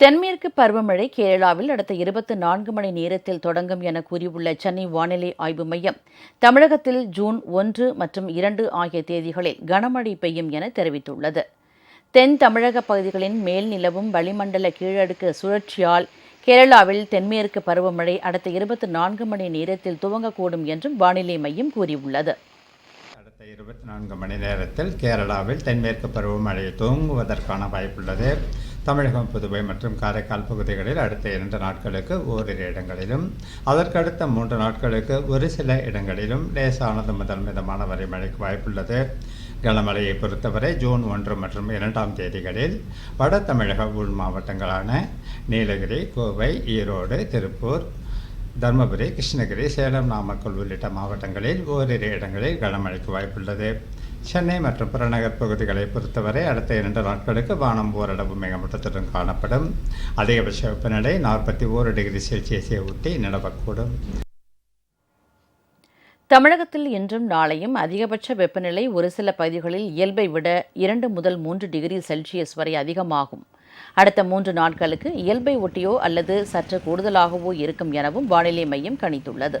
தென்மேற்கு பருவமழை கேரளாவில் அடுத்த இருபத்தி நான்கு மணி நேரத்தில் தொடங்கும் என கூறியுள்ள சென்னை வானிலை ஆய்வு மையம் தமிழகத்தில் ஜூன் ஒன்று மற்றும் இரண்டு ஆகிய தேதிகளில் கனமழை பெய்யும் என தெரிவித்துள்ளது. தென் தமிழக பகுதிகளின் மேல் நிலவும் வளிமண்டல கீழடுக்கு சுழற்சியால் கேரளாவில் தென்மேற்கு பருவமழை அடுத்த இருபத்தி நான்கு மணி நேரத்தில் துவங்கக்கூடும் என்றும் வானிலை மையம் கூறியுள்ளது. அடுத்த இருபத்தி நான்கு மணி நேரத்தில் கேரளாவில் தென்மேற்கு பருவமழை துவங்குவதற்கான வாய்ப்புள்ளது. தமிழகம் புதுவை மற்றும் காரைக்கால் பகுதிகளில் அடுத்த இரண்டு நாட்களுக்கு ஓரிரு இடங்களிலும் அதற்கடுத்த மூன்று நாட்களுக்கு ஒரு சில இடங்களிலும் லேசானது முதல் மிதமான வரை மழைக்கு வாய்ப்புள்ளது. கனமழையை பொறுத்தவரை ஜூன் ஒன்று மற்றும் இரண்டாம் தேதிகளில் வட தமிழக உள் மாவட்டங்களான நீலகிரி கோவை ஈரோடு திருப்பூர் தருமபுரி கிருஷ்ணகிரி சேலம் நாமக்கல் உள்ளிட்ட மாவட்டங்களில் ஓரிரு இடங்களில் கனமழைக்கு வாய்ப்புள்ளது. சென்னை மற்றும் புறநகர் பகுதிகளை பொறுத்தவரை அடுத்த இரண்டு நாட்களுக்கு வானம் ஓரளவு மேகமூட்டத்துடன் காணப்படும். அதிகபட்ச வெப்பநிலை நாற்பத்தி ஓரு டிகிரி செல்சியஸை ஒட்டி நிலவக்கூடும். தமிழகத்தில் இன்றும் நாளையும் அதிகபட்ச வெப்பநிலை ஒரு சில பகுதிகளில் இயல்பை விட இரண்டு முதல் மூன்று டிகிரி செல்சியஸ் வரை அதிகமாகும். அடுத்த மூன்று நாட்களுக்கு இயல்பை ஒட்டியோ அல்லது சற்று கூடுதலாகவோ இருக்கும் எனவும் வானிலை மையம் கணித்துள்ளது.